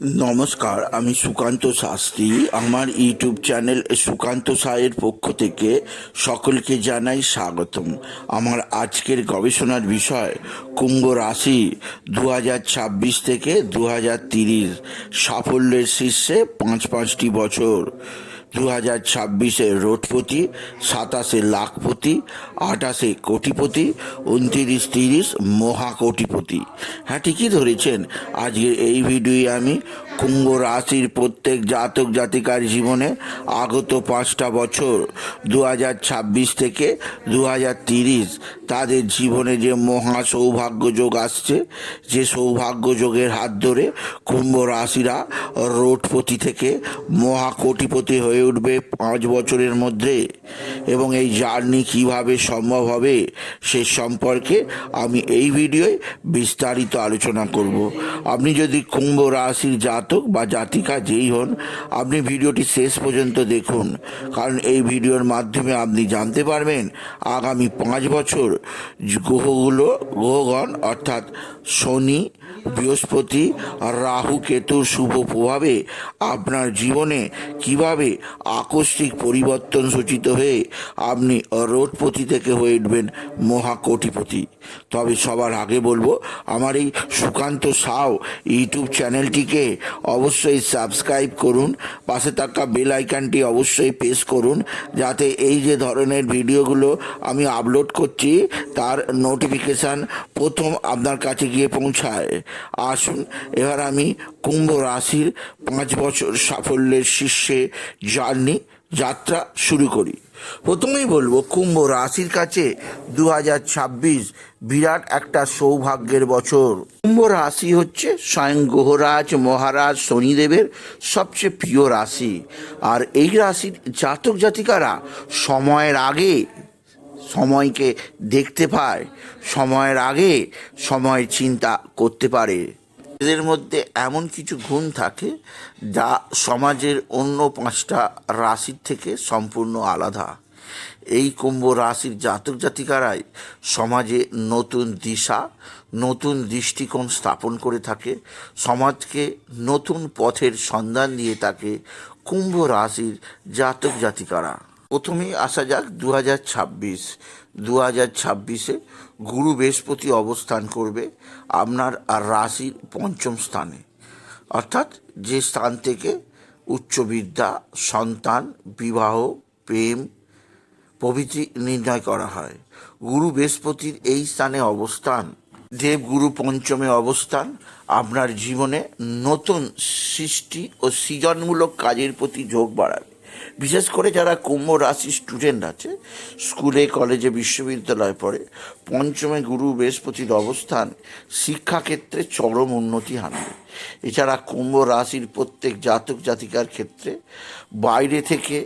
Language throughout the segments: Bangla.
নমস্কার, আমি সুকান্ত শাস্ত্রী। আমার ইউটিউব চ্যানেল সুকান্ত সায়ের পক্ষ থেকে সকলকে জানাই স্বাগতম। আমার আজকের গবেষণার বিষয়, কুম্ভ রাশি দু থেকে দু সাফল্যের শীর্ষে পাঁচ পাঁচটি বছর। দু হাজার ছাব্বিশে রোডপতি, সাতাশে লাখপতি, আঠাশে কোটিপতি, উনতিরিশ তিরিশ মহাকোটিপতি। হ্যাঁ ঠিকই ধরেছেন। আজকে এই ভিডিওয়ে আমি কুম্ভ রাশির প্রত্যেক জাতক জাতিকার জীবনে আগত পাঁচটা বছর দু হাজার ছাব্বিশ থেকে দু তাদের জীবনে যে মহা সৌভাগ্য যোগ আসছে, যে সৌভাগ্য যোগের হাত ধরে কুম্ভ রাশিরা রোডপতি থেকে মহা কোটিপতি হয়ে উঠবে পাঁচ বছরের মধ্যে। এবং এই জার্নি কীভাবে সম্ভব হবে সে সম্পর্কে আমি এই ভিডিওয় বিস্তারিত আলোচনা করব। আপনি যদি কুম্ভ রাশির জাতক বা জাতিকা যেই হন, আপনি ভিডিওটি শেষ পর্যন্ত দেখুন। কারণ এই ভিডিওর মাধ্যমে আপনি জানতে পারবেন আগামী পাঁচ বছর গ্রহগুলো, গ্রহগণ, অর্থাৎ শনি, বৃহস্পতি রাহু কেতুর শুভ প্রভাবে আপনার জীবনে কীভাবে আকস্মিক পরিবর্তন সূচিত হয়ে আপনি রোডপতি থেকে হয়ে উঠবেন মহাকোটিপতি। তবে সবার আগে বলব, আমার এই সুকান্ত সাও ইউটিউব চ্যানেলটিকে অবশ্যই সাবস্ক্রাইব করুন। পাশে থাকা বেল আইকনটি অবশ্যই প্রেস করুন, যাতে এই যে ধরনের ভিডিওগুলো আমি আপলোড করছি, তার নোটিফিকেশান প্রথম আপনার কাছে গিয়ে পৌঁছায়। আসুন, এবার আমি কুম্ভ রাশির পাঁচ বছর সাফল্যের শীর্ষে জার্নি যাত্রা শুরু করি। প্রথমেই বলব, কুম্ভ রাশির কাছে দু বিরাট একটা সৌভাগ্যের বছর। কুম্ভ রাশি হচ্ছে স্বয়ং গ্রহরাজ, মহারাজ, শনিদেবের সবচেয়ে প্রিয় রাশি। আর এই রাশির জাতক জাতিকারা সময়ের আগে সময়কে দেখতে পায়, সময়ের আগে সময় চিন্তা করতে পারে। এদের মধ্যে এমন কিছু গুণ থাকে যা সমাজের অন্য পাঁচটা রাশির থেকে সম্পূর্ণ আলাদা। এই কুম্ভ রাশির জাতক জাতিকারাই সমাজে নতুন দিশা, নতুন দৃষ্টিকোণ স্থাপন করে থাকে, সমাজকে নতুন পথের সন্ধান দিয়ে থাকে কুম্ভ রাশির জাতক জাতিকারা। প্রথমেই আসা যাক দু হাজার ছাব্বিশ। দু হাজার ছাব্বিশে গুরু বৃহস্পতি অবস্থান করবে আপনার আর রাশির পঞ্চম স্থানে। অর্থাৎ যে স্থান থেকে উচ্চবিদ্যা, সন্তান, বিবাহ, প্রেম, প্রভৃতি নির্ণয় করা হয়। গুরু বৃহস্পতির এই স্থানে অবস্থান দেবগুরু পঞ্চমে অবস্থান, আপনার জীবনে নতুন সৃষ্টি ও সৃজনমূলক কাজের প্রতি যোগ বাড়াবে। বিশেষ করে যারা কুম্ভ রাশির স্টুডেন্ট আছে, স্কুলে কলেজে বিশ্ববিদ্যালয়ে পড়ে, পঞ্চমে গুরু বৃহস্পতির অবস্থান, শিক্ষাক্ষেত্রে চরম উন্নতি আনবে এছাড়া কুম্ভ রাশির প্রত্যেক জাতক জাতিকার ক্ষেত্রে বাইরে থেকে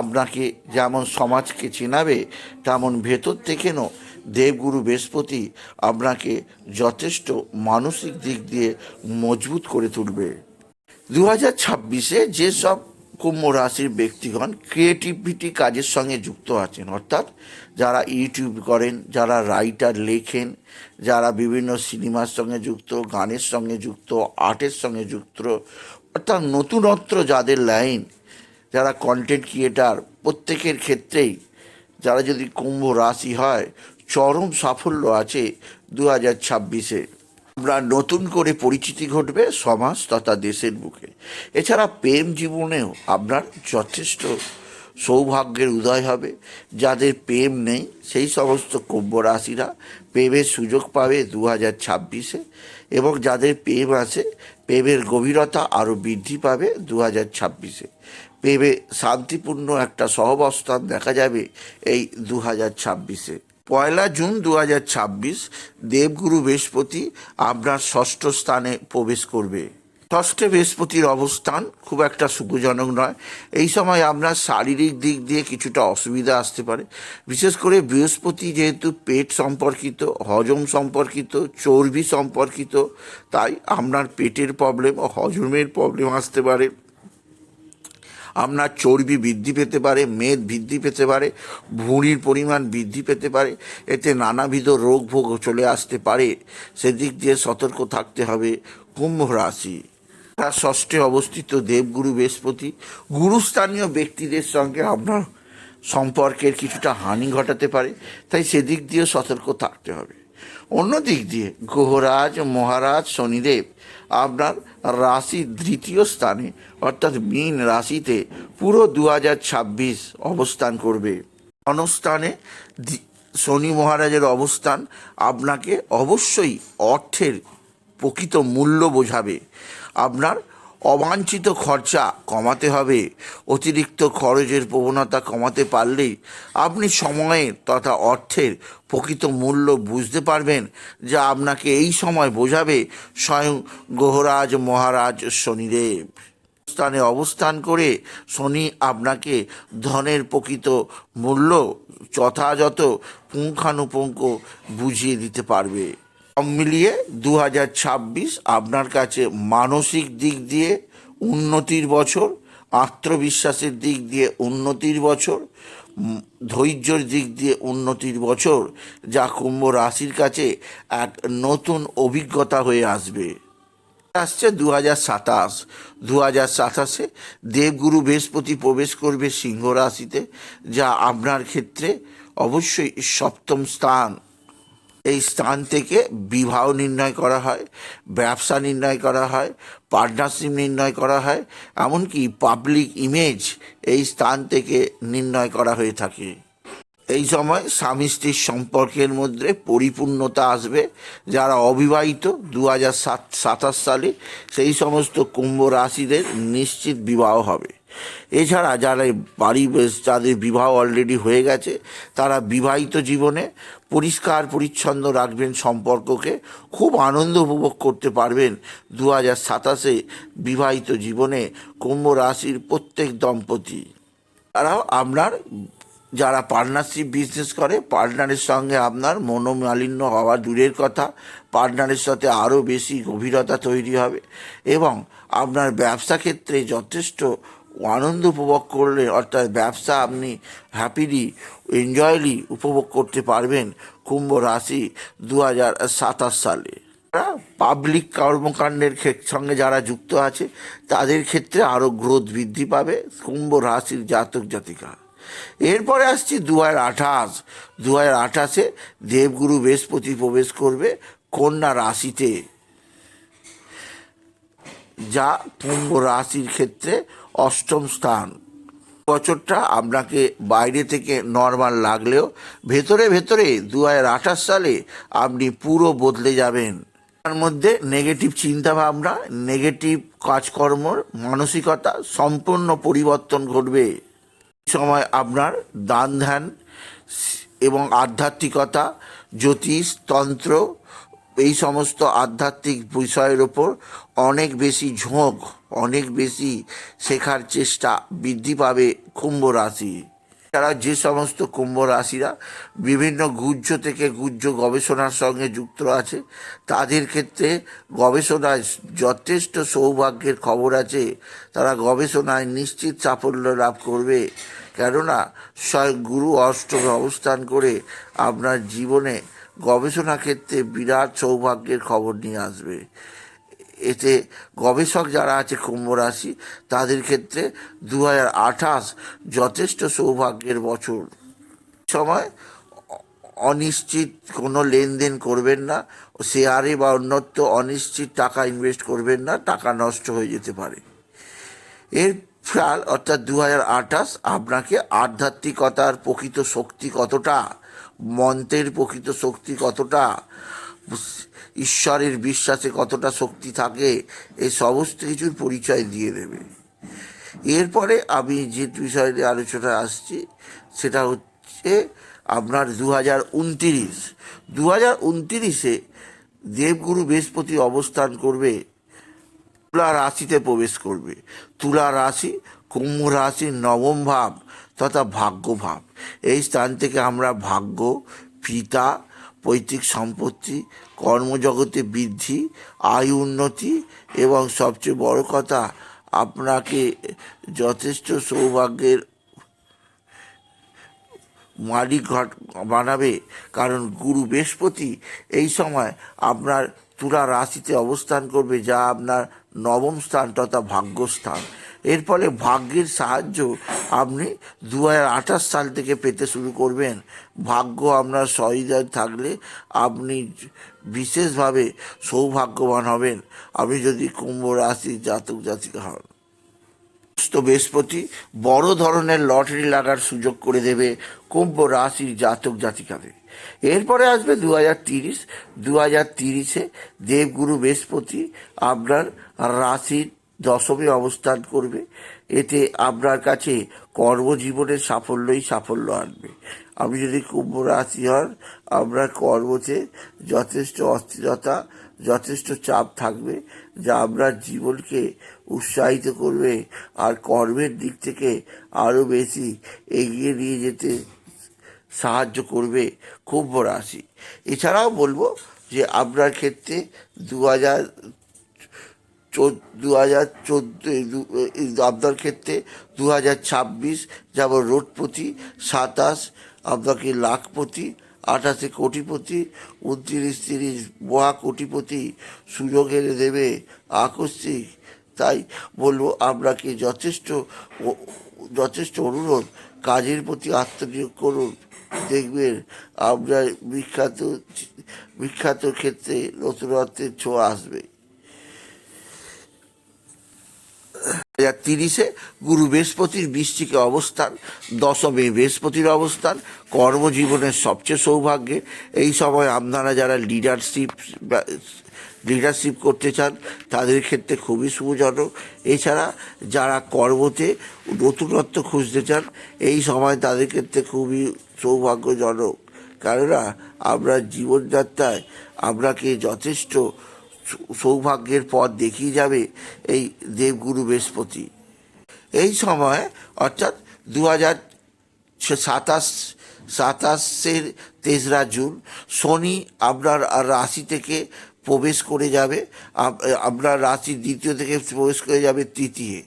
আপনাকে যেমন সমাজকে চেনাবে, তেমন ভেতর থেকেও দেবগুরু বৃহস্পতি আপনাকে যথেষ্ট মানসিক দিক দিয়ে মজবুত করে তুলবে। দু হাজার ছাব্বিশে যেসব কুম্ভ রাশির ব্যক্তিগণ ক্রিয়েটিভিটি কাজের সঙ্গে যুক্ত আছেন। অর্থাৎ যারা ইউটিউব করেন, যারা রাইটার লেখেন, যারা বিভিন্ন সিনেমার সঙ্গে যুক্ত, গানের সঙ্গে যুক্ত আর্টের সঙ্গে যুক্ত, অর্থাৎ নতুনত্ব যাদের লাইন যারা কন্টেন্ট ক্রিয়েটার প্রত্যেকের ক্ষেত্রেই যারা যদি কুম্ভ রাশি হয়, চরম সাফল্য আছে দু হাজার ছাব্বিশে। আমরা নতুন করে পরিচিতি ঘটবে সমাজ তথা দেশের বুকে। এছাড়া প্রেম জীবনেও আপনার যথেষ্ট সৌভাগ্যের উদয় হবে। যাদের প্রেম নেই, সেই সমস্ত কুম্ভ রাশিরা প্রেমের সুযোগ পাবে দু হাজার ছাব্বিশে এবং যাদের প্রেম আছে, প্রেমের গভীরতা আরও বৃদ্ধি পাবে দু হাজার ছাব্বিশে। প্রেমে শান্তিপূর্ণ একটা সহবস্থান দেখা যাবে এই দু হাজার ছাব্বিশে। পয়লা জুন দু হাজার ছাব্বিশ দেবগুরু বৃহস্পতি আপনার ষষ্ঠ স্থানে প্রবেশ করবে। ষষ্ঠে বৃহস্পতির অবস্থান খুব একটা সুখজনক নয়। এই সময় আপনার শারীরিক দিক দিয়ে কিছুটা অসুবিধা আসতে পারে। বিশেষ করে বৃহস্পতি যেহেতু পেট সম্পর্কিত, হজম সম্পর্কিত, চর্বি সম্পর্কিত, তাই আপনার পেটের প্রবলেম ও হজমের প্রবলেম আসতে পারে। আপনার চর্বি বৃদ্ধি পেতে পারে, মেদ বৃদ্ধি পেতে পারে, ভুঁড়ির পরিমাণ বৃদ্ধি পেতে পারে, এতে নানাবিধ রোগ ভোগ চলে আসতে পারে। সেদিক দিয়ে সতর্ক থাকতে হবে কুম্ভ রাশি। তার ষষ্ঠে অবস্থিত দেবগুরু বৃহস্পতি, গুরুস্থানীয় ব্যক্তিদের সঙ্গে আপনার সম্পর্কের কিছুটা হানি ঘটাতে পারে, তাই সেদিক দিয়ে সতর্ক থাকতে হবে। অন্য দিক দিয়ে গ্রহরাজ, মহারাজ, শনিদেব আপনার রাশির দ্বিতীয় স্থানে, অর্থাৎ মীন রাশিতে পুরো দু অবস্থান করবে। অনস্থানে শনি মহারাজের অবস্থান আপনাকে অবশ্যই অর্থের প্রকৃত মূল্য বোঝাবে। আপনার অবাঞ্ছিত খরচা কমাতে হবে। অতিরিক্ত খরচের প্রবণতা কমাতে পারলেই আপনি সময়ের তথা অর্থের প্রকৃত মূল্য বুঝতে পারবেন, যা আপনাকে এই সময় বোঝাবে স্বয়ং গ্রহরাজ মহারাজ শনিদেব। স্থানে অবস্থান করে শনি আপনাকে ধনের প্রকৃত মূল্য যথাযথ পুঙ্খানুপুঙ্খ বুঝিয়ে দিতে পারবে। সব মিলিয়ে দু হাজার ছাব্বিশ আপনার কাছে মানসিক দিক দিয়ে উন্নতির বছর, আত্মবিশ্বাসের দিক দিয়ে উন্নতির বছর ধৈর্যর দিক দিয়ে উন্নতির বছর, যা কুম্ভ রাশির কাছে এক নতুন অভিজ্ঞতা হয়ে আসবে। আসছে দু হাজার সাতাশ। দু হাজার সাতাশে দেবগুরু বৃহস্পতি প্রবেশ করবে সিংহ রাশিতে, যা আপনার ক্ষেত্রে অবশ্যই সপ্তম স্থান। এই স্থান থেকে বিবাহ নির্ণয় করা হয়, ব্যবসা নির্ণয় করা হয় পার্টনারশিপ নির্ণয় করা হয়, এমনকি পাবলিক ইমেজ এই স্থান থেকে নির্ণয় করা হয়ে থাকে। এই সময় স্বামী স্ত্রীর সম্পর্কের মধ্যে পরিপূর্ণতা আসবে। যারা অবিবাহিত দু সাতাশ সালে সেই সমস্ত কুম্ভ রাশিদের নিশ্চিত বিবাহ হবে। এছাড়া যারা বাড়ি যাদের বিবাহ অলরেডি হয়ে গেছে, তারা বিবাহিত জীবনে পরিষ্কার, পরিচ্ছন্ন রাখবেন সম্পর্ককে। খুব আনন্দ উপভোগ করতে পারবেন দু হাজার সাতাশে বিবাহিত জীবনে কুম্ভ রাশির প্রত্যেক দম্পতি। তারাও আপনার, যারা পার্টনারশিপ বিজনেস করে পার্টনারের সঙ্গে আপনার মনোমালিন্য হওয়া দূরের কথা পার্টনারের সাথে আরও বেশি গভীরতা তৈরি হবে এবং আপনার ব্যবসা ক্ষেত্রে যথেষ্ট আনন্দ উপভোগ করলে, অর্থাৎ ব্যবসা আপনি হ্যাপিলি এনজয়লি উপভোগ করতে পারবেন কুম্ভ রাশি দু হাজার সাতাশ সালে। পাবলিক কর্মকাণ্ডের সঙ্গে যারা যুক্ত আছে, তাদের ক্ষেত্রে আরও গ্রোথ বৃদ্ধি পাবে কুম্ভ রাশির জাতক জাতিকা। এরপরে আসছি দু হাজার আঠাশ। দু হাজার আঠাশে দেবগুরু বৃহস্পতি প্রবেশ করবে কন্যা রাশিতে। যা কুম্ভ রাশির ক্ষেত্রে অষ্টম স্থান। বছরটা আপনাকে বাইরে থেকে নর্মাল লাগলেও ভেতরে ভেতরে দু হাজার আঠাশ সালে আপনি পুরো বদলে যাবেন। তার মধ্যে নেগেটিভ চিন্তাভাবনা নেগেটিভ কাজকর্মর মানসিকতা সম্পূর্ণ পরিবর্তন ঘটবে। সময় আপনার দান ধ্যান এবং আধ্যাত্মিকতা, জ্যোতিষ, তন্ত্র এই সমস্ত আধ্যাত্মিক বিষয়ের ওপর অনেক বেশি ঝোঁক, অনেক বেশি শেখার চেষ্টা বৃদ্ধি পাবে কুম্ভ রাশি। তারা যে সমস্ত কুম্ভ রাশিরা বিভিন্ন গুহ্য থেকে গুহ্য গবেষণার সঙ্গে যুক্ত আছে, তাদের ক্ষেত্রে গবেষণায় যথেষ্ট সৌভাগ্যের খবর আছে। তারা গবেষণায় নিশ্চিত সাফল্য লাভ করবে। কেননা, স্বয়ং গুরু অষ্টমে অবস্থান করে আপনার জীবনে গবেষণা ক্ষেত্রে বিরাট সৌভাগ্যের খবর নিয়ে আসবে। এতে গবেষক যারা আছে কুম্ভ রাশি, তাদের ক্ষেত্রে দু হাজার আঠাশ যথেষ্ট সৌভাগ্যের বছর। সময় অনিশ্চিত, কোনো লেনদেন করবেন না, শেয়ারে বা অন্যত্র অনিশ্চিত টাকা ইনভেস্ট করবেন না, টাকা নষ্ট হয়ে যেতে পারে। এর ফল অর্থাৎ দু হাজার আঠাশ আপনাকে আধ্যাত্মিকতার প্রকৃত শক্তি কতটা? মন্ত্রের প্রকৃত শক্তি কতটা? ঈশ্বরের বিশ্বাসে কতটা শক্তি থাকে? এই সমস্ত কিছুর পরিচয় দিয়ে দেবে। এরপরে আমি যে বিষয় নিয়ে আলোচনা আসছি, সেটা হচ্ছে আপনার দু হাজার উনতিরিশ। দু হাজার উনতিরিশে দেবগুরু বৃহস্পতি অবস্থান করবে, তুলা রাশিতে প্রবেশ করবে। তুলা রাশি, কুম্ভ রাশির নবম ভাব। তথা ভাগ্য ভাব এই স্থান থেকে আমরা ভাগ্য, পিতা, পৈতৃক সম্পত্তি, কর্মজগতে বৃদ্ধি, আয় উন্নতি এবং সবচেয়ে বড় কথা, আপনাকে যথেষ্ট সৌভাগ্যের মালিক ঘট বানাবে। কারণ গুরু বৃহস্পতি এই সময় আপনার তুলা রাশিতে অবস্থান করবে, যা আপনার নবম স্থান তথা ভাগ্যস্থান। এর ফলে ভাগ্যের সাহায্য আপনি দু হাজার আঠাশ সাল থেকে পেতে শুরু করবেন। ভাগ্য আপনার সহিদার থাকলে আপনি বিশেষভাবে সৌভাগ্যবান হবেন। আপনি যদি কুম্ভ রাশির জাতক জাতিকা হন। তো বৃহস্পতি বড় ধরনের লটারি লাগার সুযোগ করে দেবে কুম্ভ রাশির জাতক জাতিকাদের এরপরে আসবে দু হাজার তিরিশ। দু হাজার তিরিশে দেবগুরু বৃহস্পতি আপনার রাশির দশমে অবস্থান করবে। এতে আপনার কাছে কর্মজীবনের সাফল্যই সাফল্য আনবে। আপনি যদি কুম্ভ রাশি হন, আপনার কর্মতে যথেষ্ট অস্থিরতা, যথেষ্ট চাপ থাকবে, যা আপনার জীবনকে উৎসাহিত করবে আর কর্মের দিক থেকে আরও বেশি এগিয়ে নিয়ে যেতে সাহায্য করবে কুম্ভ রাশি। এছাড়াও বলব যে আপনার ক্ষেত্রে দু হাজার দু হাজার চোদ্দ আপনার ক্ষেত্রে দু হাজার ছাব্বিশ যেমন রোডপতি, সাতাশ আপনাকে লাখপতি, আঠাশে কোটিপতি, উনত্রিশ, তিরিশ মহা কোটিপতি সুযোগ এনে দেবে আকস্মিক। তাই বলব আপনাকে যথেষ্ট যথেষ্ট অনুরোধ, কাজের প্রতি আত্মনিয়োগ করুন। দেখবেন আপনার বিখ্যাত বিখ্যাত ক্ষেত্রে নতুনত্বের ছোঁয়া আসবে। হাজার তিরিশে গুরু বৃহস্পতির বৃষ্টিকে অবস্থান, দশমে বৃহস্পতির অবস্থান, কর্মজীবনের সবচেয়ে সৌভাগ্যে। এই সময় আপনারা যারা লিডারশিপ লিডারশিপ করতে চান, তাদের ক্ষেত্রে খুবই শুভজনক। এছাড়া যারা কর্মতে নতুনত্ব খুঁজতে চান, এই সময় তাদের ক্ষেত্রে খুবই সৌভাগ্যজনক। কেননা আপনার জীবনযাত্রায়, আপনাকে যথেষ্ট সৌভাগ্যের পথ দেখিয়ে যাবে এই দেবগুরু বৃহস্পতি। এই সময়, অর্থাৎ দু হাজার সাতাশ, সাতাশের তেসরা জুন, শনি আপনার রাশি থেকে প্রবেশ করে যাবে আপনার রাশি দ্বিতীয় থেকে প্রবেশ করে যাবে তৃতীয়।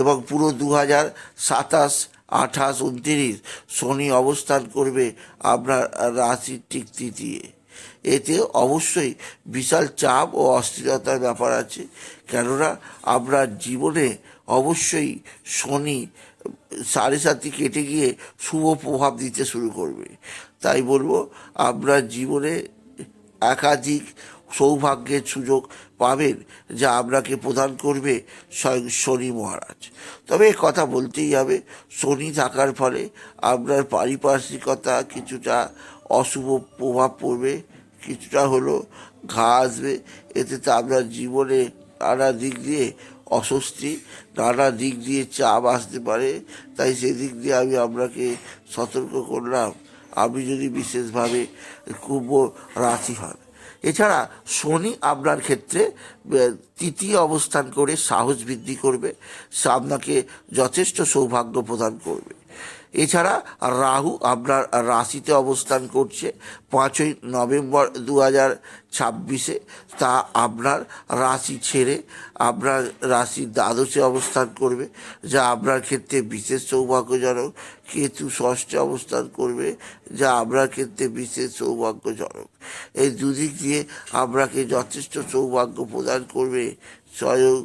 এবং পুরো দু হাজার সাতাশ, আঠাশ, উনত্রিশ শনি অবস্থান করবে আপনার রাশির ঠিক তৃতীয়। এতে অবশ্যই বিশাল চাপ ও অস্থিরতার ব্যাপার আছে। কেননা আপনার জীবনে অবশ্যই শনি সাড়ে সাতটি কেটে গিয়ে শুভ প্রভাব দিতে শুরু করবে। তাই বলব আপনার জীবনে একাধিক সৌভাগ্যের সুযোগ পাবেন যা আপনাকে প্রদান করবে স্বয়ং শনি মহারাজ। তবে কথা বলতেই হবে, শনি থাকার ফলে আপনার পারিপার্শ্বিকতা কিছুটা অশুভ প্রভাব পড়বে। কিছুটা হলো ঘা আসবে। এতে তো আপনার জীবনে নানা দিক দিয়ে অস্বস্তি, নানা দিক দিয়ে চাপ আসতে পারে। তাই সেদিক দিয়ে আমি আপনাকে সতর্ক করলাম। আপনি যদি বিশেষভাবে কুম্ভ রাশি হন। এছাড়া শনি আপনার ক্ষেত্রে তৃতীয় অবস্থান করে সাহস বৃদ্ধি করবে। আপনাকে যথেষ্ট সৌভাগ্য প্রদান করবে। এছাড়া রাহু আপনার রাশিতে অবস্থান করছে পাঁচই নভেম্বর দু হাজার ছাব্বিশে। তা আপনার রাশি ছেড়ে আপনার রাশির দ্বাদশে অবস্থান করবে, যা আপনার ক্ষেত্রে বিশেষ সৌভাগ্যজনক। কেতু ষষ্ঠে অবস্থান করবে, যা আপনার ক্ষেত্রে বিশেষ সৌভাগ্যজনক। এই দুদিক দিয়ে আপনাকে যথেষ্ট সৌভাগ্য প্রদান করবে, স্বয়ং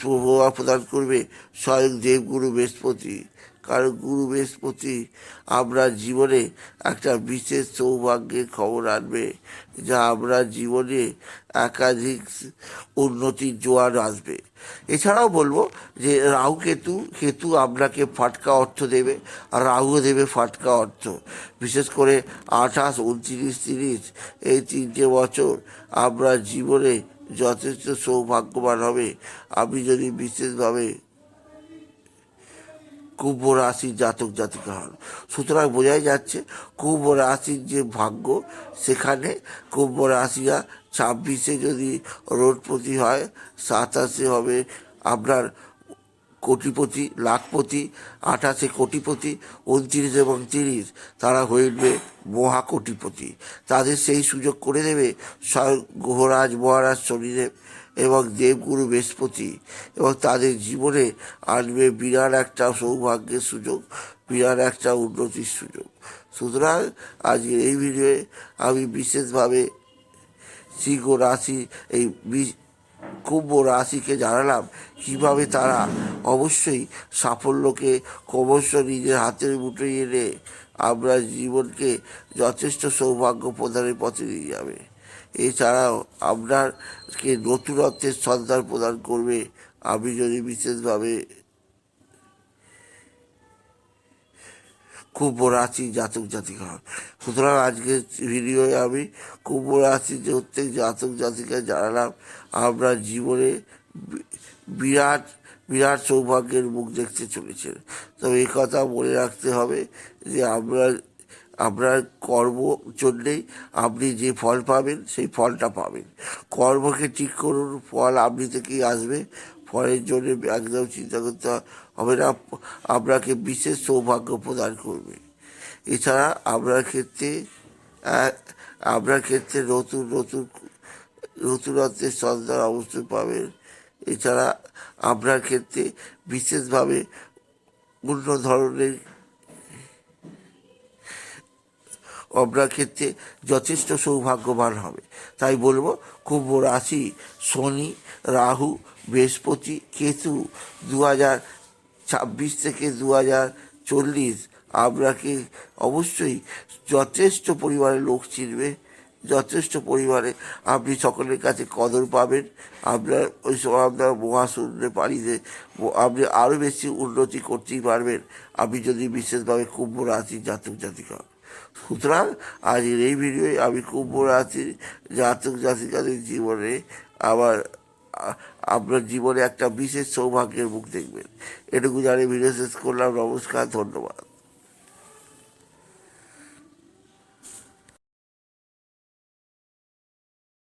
প্রভাব প্রদান করবে স্বয়ং দেবগুরু বৃহস্পতি। কারণ গুরু বৃহস্পতি আপনার জীবনে একটা বিশেষ সৌভাগ্যের খবর আনবে, যা আপনার জীবনে একাধিক উন্নতির জোয়ার আসবে। এছাড়াও বলব যে রাহু কেতু কেতু আপনাকে ফাটকা অর্থ দেবে, আর রাহুও দেবে ফাটকা অর্থ। বিশেষ করে আঠাশ, উনত্রিশ, তিরিশ, এই তিনটে বছর আপনার জীবনে যথেষ্ট সৌভাগ্যবান হবে। আপনি যদি বিশেষভাবে কুম্ভ রাশির জাতক জাতিকা হন। সুতরাং বোঝাই যাচ্ছে কুম্ভ রাশির যে ভাগ্য, সেখানে কুম্ভ রাশিয়া ছাব্বিশে যদি রোডপতি হয়, সাতাশে হবে আপনার কোটিপতি, লাখপতি, আঠাশে কোটিপতি, উনত্রিশ এবং তিরিশ, তারা হয়ে উঠবে মহাকোটিপতি। তাদের সেই সুযোগ করে দেবে স্বয়ং গ্রহরাজ মহারাজ শনিদেব এবং দেবগুরু বৃহস্পতি এবং তাদের জীবনে আনবে বিরাট একটা সৌভাগ্যের সুযোগ, বিরাট একটা উন্নতির সুযোগ। সুতরাং আজকের এই ভিডিওয়ে আমি বিশেষভাবে সিংহ রাশি, এই কুম্ভ রাশিকে জানালাম, কীভাবে তারা অবশ্যই সাফল্যকে ক্রমশ নিজের হাতের মুঠোয় এনে আমরা জীবনকে যথেষ্ট সৌভাগ্য প্রদানের পথে নিয়ে যাবে। এছাড়াও আপনারকে নতুনত্বের সন্ধান প্রদান করবে। আপনি যদি বিশেষভাবে কুম্ভ রাশি জাতক জাতিকা হন। সুতরাং আজকের ভিডিওয়ে আমি কুম্ভ রাশি প্রত্যেক জাতক জাতিকা জানালাম। আমরা জীবনে বিরাট বিরাট সৌভাগ্যের মুখ দেখতে চলেছেন। তবে কথা মনে রাখতে হবে যে আমরা আপনার কর্ম জন্যেই আপনি যে ফল পাবেন, সেই ফলটা পাবেন। কর্মকে ঠিক করুন, ফল আপনি থেকেই আসবে। ফলের জন্য একদম চিন্তা করতে হবে না, আপনাকে বিশেষ সৌভাগ্য প্রদান করবে। এছাড়া আপনার ক্ষেত্রে আপনার ক্ষেত্রে নতুন নতুন, নতুনত্বের সন্ধান অবশ্যই পাবেন। এছাড়া আপনার ক্ষেত্রে বিশেষভাবে অন্য ধরনের আপনার ক্ষেত্রে যথেষ্ট সৌভাগ্যবান হবে। তাই বলব, কুম্ভ রাশি, শনি, রাহু, বৃহস্পতি, কেতু দু হাজার ছাব্বিশ থেকে দু হাজার চল্লিশ আপনাকে অবশ্যই যথেষ্ট পরিমাণে লোক চিনবে, যথেষ্ট পরিমাণে আপনি সকলের কাছে কদর পাবেন। আপনার ওই সময় আপনার মহাশূন্য পানিতে আপনি আরও বেশি উন্নতি করতেই পারবেন। আপনি যদি বিশেষভাবে কুম্ভ রাশি জাতক জাতিকা। সুতরাং আজকের এই ভিডিওয় আমি খুব কুম্ভ আছি। জাতক জাতিকাদের জীবনে আবার আপনার জীবনে একটা বিশেষ সৌভাগ্যের মুখ দেখবেন। এটুকু জানি ভিডিও শেষ করলাম। নমস্কার, ধন্যবাদ।